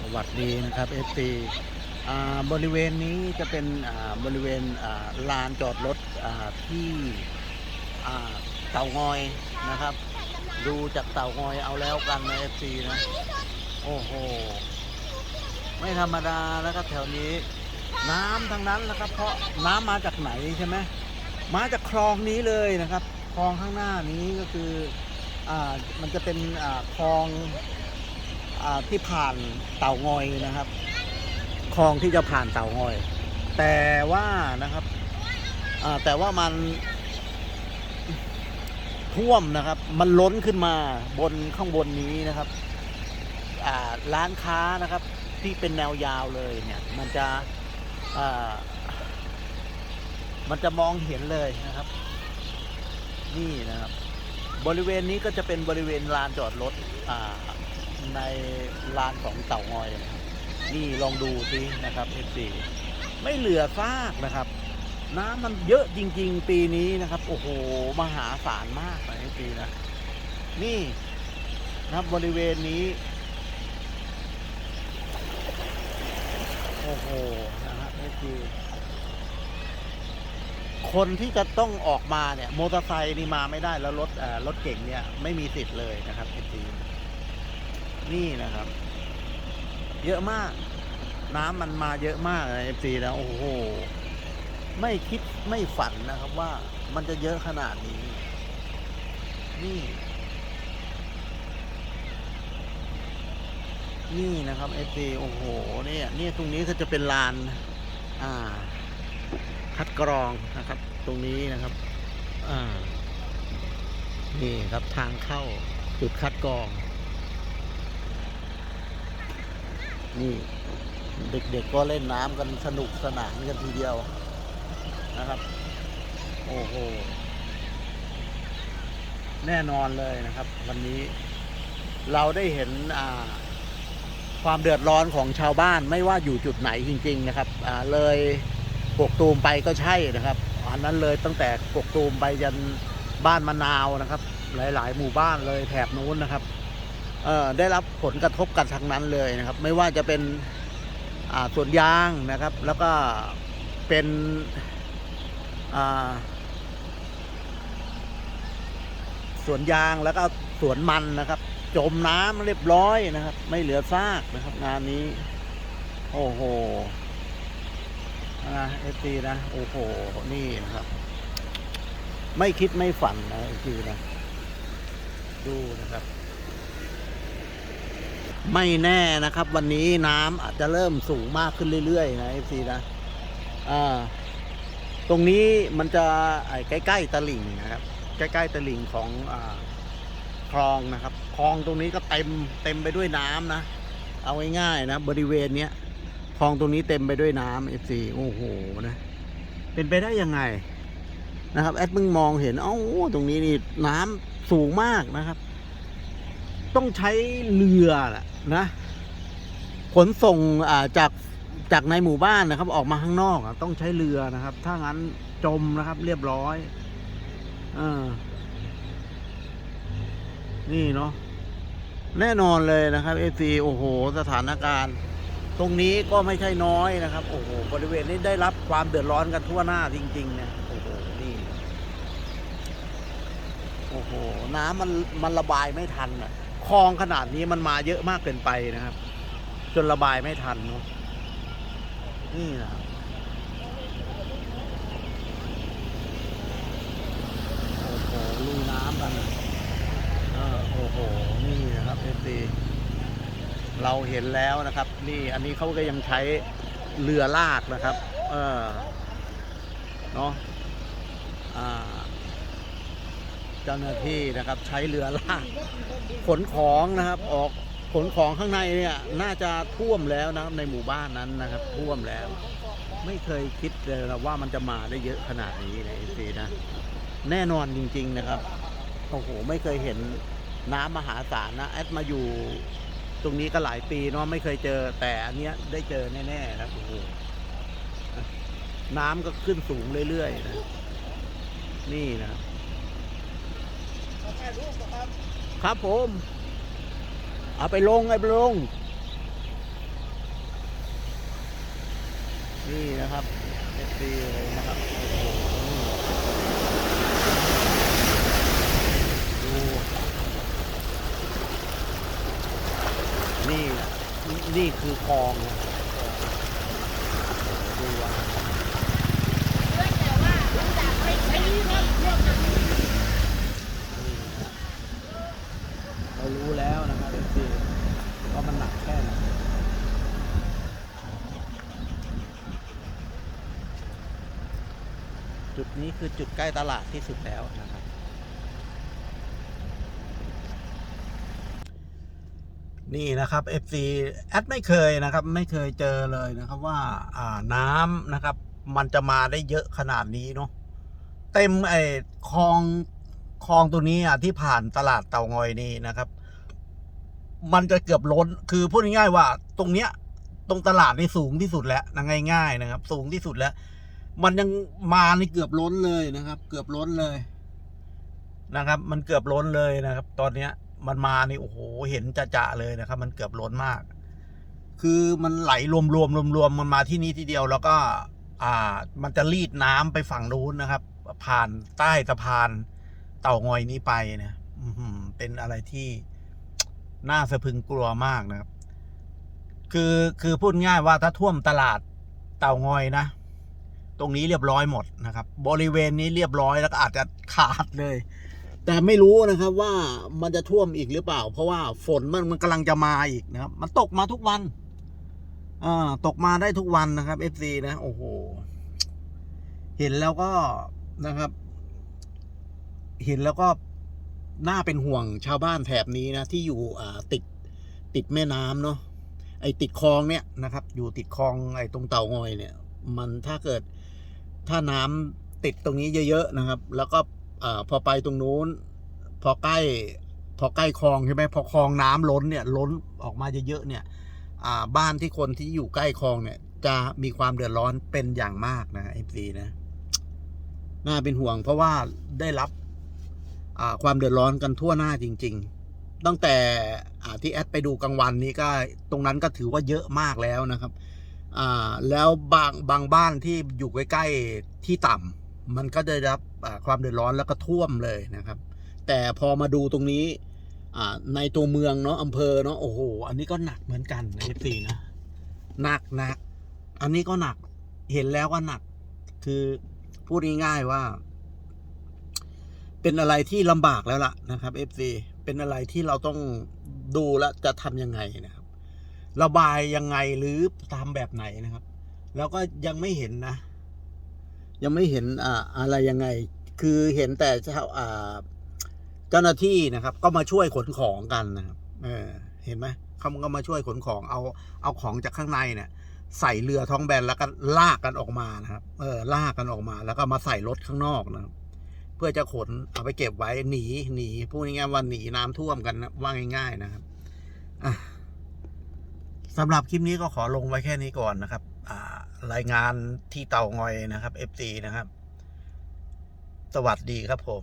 สวัสดีนะครับเอฟซีบริเวณนี้จะเป็นบริเวณลานจอดรถที่เต่างอยนะครับ ดูจากเต่างอยเอาแล้วกันนะเอฟซีนะโอ้โหไม่ธรรมดานะครับแถวนี้ น้ำทั้งนั้นนะครับ เพราะน้ำมาจากไหนใช่ไหมมาจากคลองนี้เลยนะครับ คลองข้างหน้านี้ก็คืออ่ามันจะเป็นอ่าคลอง ที่ผ่านเต่างอยนะครับคลองที่จะผ่านเต่างอย แต่ว่านะครับแต่ว่ามันท่วมนะครับ มันล้นขึ้นมาบนข้างบนนี้นะครับร้านค้านะครับที่เป็นแนวยาวเลยเนี่ย มันจะมันจะมองเห็นเลยนะครับ นี่นะครับ บริเวณนี้ก็จะเป็นบริเวณลานจอดรถ ในลานของเต่างอยนะครับนี่ลองดูสินะครับ F4 ไม่เหลือซากนะครับ น้ำมันเยอะจริง ๆ ปีนี้นะครับ โอ้โห มหาศาลมากนะ F4 นะ นี่นะครับบริเวณนี้ โอ้โห นะฮะ F4 คนที่จะต้องออกมาเนี่ยมอเตอร์ไซค์นี่มาไม่ได้แล้วรถเอ่อรถเก่งเนี่ยไม่มีสิทธิ์เลยนะครับ F4 นี่นะครับ เยอะมาก น้ำมันมาเยอะมากนะเอฟซีนะโอ้โห ไม่คิดไม่ฝันนะครับว่ามันจะเยอะขนาดนี้ นี่ นี่นะครับเอฟซีโอ้โห เนี่ยเนี่ยตรงนี้ก็จะเป็นลาน อ่า คัดกรองนะครับ ตรงนี้นะครับ อ่า นี่ครับทางเข้าจุดคัดกรอง นี่เด็กๆก็เล่นน้ำกันสนุกสนานกันทีเดียวนะครับ โอ้โห แน่นอนเลยนะครับ วันนี้เราได้เห็นความเดือดร้อนของชาวบ้านไม่ว่าอยู่จุดไหนจริง ๆ นะครับเลยกกตูมไปก็ใช่นะครับ อันนั้นเลยตั้งแต่กกตูมไปยันบ้านมะนาวนะครับ หลาย ๆ หมู่บ้านเลยแถบนู้นนะครับ ได้รับผลกระทบกันทั้งนั้นเลยนะครับ ไม่ว่าจะเป็นอ่าสวนยางนะครับ แล้วก็เป็นอ่าสวนยางแล้วก็สวนมันนะครับ จมน้ำเรียบร้อยนะครับ ไม่เหลือซากนะครับ งานนี้ โอ้โหนะเอซีนะ โอ้โห นี่นะครับ ไม่คิดไม่ฝันนะเอซีนะ ดูนะครับ ไม่แน่นะครับ วันนี้น้ำอาจจะเริ่มสูงมากขึ้นเรื่อยๆนะเอฟซีนะอ่าตรงนี้มันจะใกล้ๆตลิ่งนะครับ ใกล้ๆตลิ่งของอคลองนะครับคลองตรงนี้ก็เต็มเต็มไปด้วยน้ำนะ เอาง่ายๆนะ บริเวณเนี้ยคลองตรงนี้เต็มไปด้วยน้ำเอฟซีโอ้โหนะ เป็นไปได้ยังไงนะครับแอดมึงมองเห็นเอ้าตรงนี้นี่น้ำสูงมากนะครับ ต้องใช้เรือน่ะ นะขนส่งจากจากในหมู่บ้านนะครับ ออกมาข้างนอกต้องใช้เรือนะครับ ถ้างั้นจมนะครับ เรียบร้อยออนี่เนาะแน่นอนเลยนะครับเอซีโอ้โห สถานการณ์ ตรงนี้ก็ไม่ใช่น้อยนะครับ โอ้โหบริเวณนี้ได้รับความเดือดร้อนกันทั่วหน้าจริงๆเนี่ยโอ้โหนี่โอ้โห น้ำมันมันระบายไม่ทันอะ คลองขนาดนี้มันมาเยอะมากเกินไปนะครับ จนระบายไม่ทันเนาะนี่นะครับโอ้โหลุยน้ำกันเออโอ้โหนี่นะครับเอซีเราเห็นแล้วนะครับ นี่อันนี้เขาก็ยังใช้เรือลากนะครับ เออเนาะอ่า เจ้าหน้าที่นะครับใช้เรือลากขนของนะครับออกขนของข้างในเนี่ยน่าจะท่วมแล้วนะครับในหมู่บ้านนั้นนะครับท่วมแล้ว ไม่เคยคิดเลยนะว่ามันจะมาได้เยอะขนาดนี้นะเอซีนะแน่นอนจริง ๆนะครับโอ้โหไม่เคยเห็นน้ำมหาศาลนะแอดมาอยู่ตรงนี้ก็หลายปีเนาะไม่เคยเจอแต่อันเนี้ยได้เจอแน่ๆครับโอ้โหน้ำก็ขึ้นสูงเรื่อยๆนะนี่นะ ครับผม เอาไปลงไอ้ลง นี่นะครับเอฟซีเลยนะครับดูนี่นี่คือคลองนะดูว่าเรื่องแต่ว่ามันจากไปใช้รอบรอบนั้ นี้คือจุดใกล้ตลาดที่สุดแล้วนะครับ นี่นะครับ FC แอดไม่เคยนะครับ ไม่เคยเจอเลยนะครับว่าอ่าน้ำนะครับ มันจะมาได้เยอะขนาดนี้เนาะเต็มไอ้คลองคลองตัวนี้อะที่ผ่านตลาดเตางอยนี่นะครับ มันจะเกือบล้นคือพูดง่ายๆว่า ตรงเนี้ย ตรงตลาดนี่สูงที่สุดแล้วนะง่าย ๆ นะครับ สูงที่สุดแล้ว มันยังมาในเกือบล้นเลยนะครับ เกือบล้นเลยนะครับ มันเกือบล้นเลยนะครับ ตอนเนี้ย มันมานี่โอ้โหเห็นจะจะเลยนะครับ มันเกือบล้นมาก คือมันไหลรวมรวมรวมรวมๆมันมาที่นี่ทีเดียวแล้วก็ อ่า มันจะรีดน้ำไปฝั่งนู้นนะครับ ผ่านใต้สะพานเต่างอยนี้ไปเนี่ยอืเป็นอะไรที่น่าสะพึงกลัวมากนะครับ คือคือพูดง่ายว่าถ้าท่วมตลาดเต่างอยนะ ตรงนี้เรียบร้อยหมดนะครับ บริเวณนี้เรียบร้อยแล้วก็อาจจะขาดเลย แต่ไม่รู้นะครับว่ามันจะท่วมอีกหรือเปล่า เพราะว่าฝนมันมันกำลังจะมาอีกนะครับ มันตกมาทุกวันอ่าตกมาได้ทุกวันนะครับ FC นะโอ้โหเห็นแล้วก็นะครับ เห็นแล้วก็น่าเป็นห่วงชาวบ้านแถบนี้นะที่อยู่อ่าติดติดแม่น้ำเนาะไอติดคลองเนี่ยนะครับ อยู่ติดคลองไอตรงเต่างอยเนี่ย มันถ้าเกิดถ้าน้ำติดตรงนี้เยอะๆนะครับ แล้วก็อพอไปตรงนู้น พอใกล้พอใกล้คลองใช่ไหมพอคลองน้ำล้นเนี่ยล้นออกมาเยอะๆเนี่ยบ้านที่คนที่อยู่ใกล้คลองเนี่ย จะมีความเดือดร้อนเป็นอย่างมากนะเอฟซีนะน่าเป็นห่วงเพราะว่าได้รับความเดือดร้อนกันทั่วหน้าจริง ๆ ตั้งแต่ที่แอดไปดูกลางวันนี้ก็ตรงนั้นก็ถือว่าเยอะมากแล้วนะครับ อ่าแล้วบางบางบ้านที่อยู่ใกล้ๆที่ต่ำมันก็จะได้รับความเดือดร้อนแล้วก็ท่วมเลยนะครับ แต่พอมาดูตรงนี้ในตัวเมืองเนาะอำเภอเนาะโอ้โห อันนี้ก็หนักเหมือนกันเอฟซีนะหนักหนักอันนี้ก็หนักเห็นแล้วก็หนัก คือพูดง่ายๆว่า เป็นอะไรที่ลำบากแล้วล่ะนะครับเอฟซีเป็นอะไรที่เราต้องดูแลวจะทำยังไงนะครับ ระบายยังไงหรือทำแบบไหนนะครับ แล้วก็ยังไม่เห็นนะ ยังไม่เห็นอ่าอะไรยังไง คือเห็นแต่เจ้าอ่าเจ้าหน้าที่นะครับ ก็มาช่วยขนของกันนะครับ เออ เห็นไหมเขาก็มาช่วยขนของเอาเอาของจากข้างในเนี่ย ใส่เรือท้องแบนแล้วก็ลากกันออกมานะครับ เออ ลากกันออกมา แล้วก็มาใส่รถข้างนอกนะครับเพื่อจะขนเอาไปเก็บไว้หนีหนีพูดง่ายๆว่าหนีน้ำท่วมกันนะว่าง่าย ๆ นะครับอะ สำหรับคลิปนี้ก็ขอลงไว้แค่นี้ก่อนนะครับรายงานที่เต่างอยนะครับ FC นะครับ สวัสดีครับผม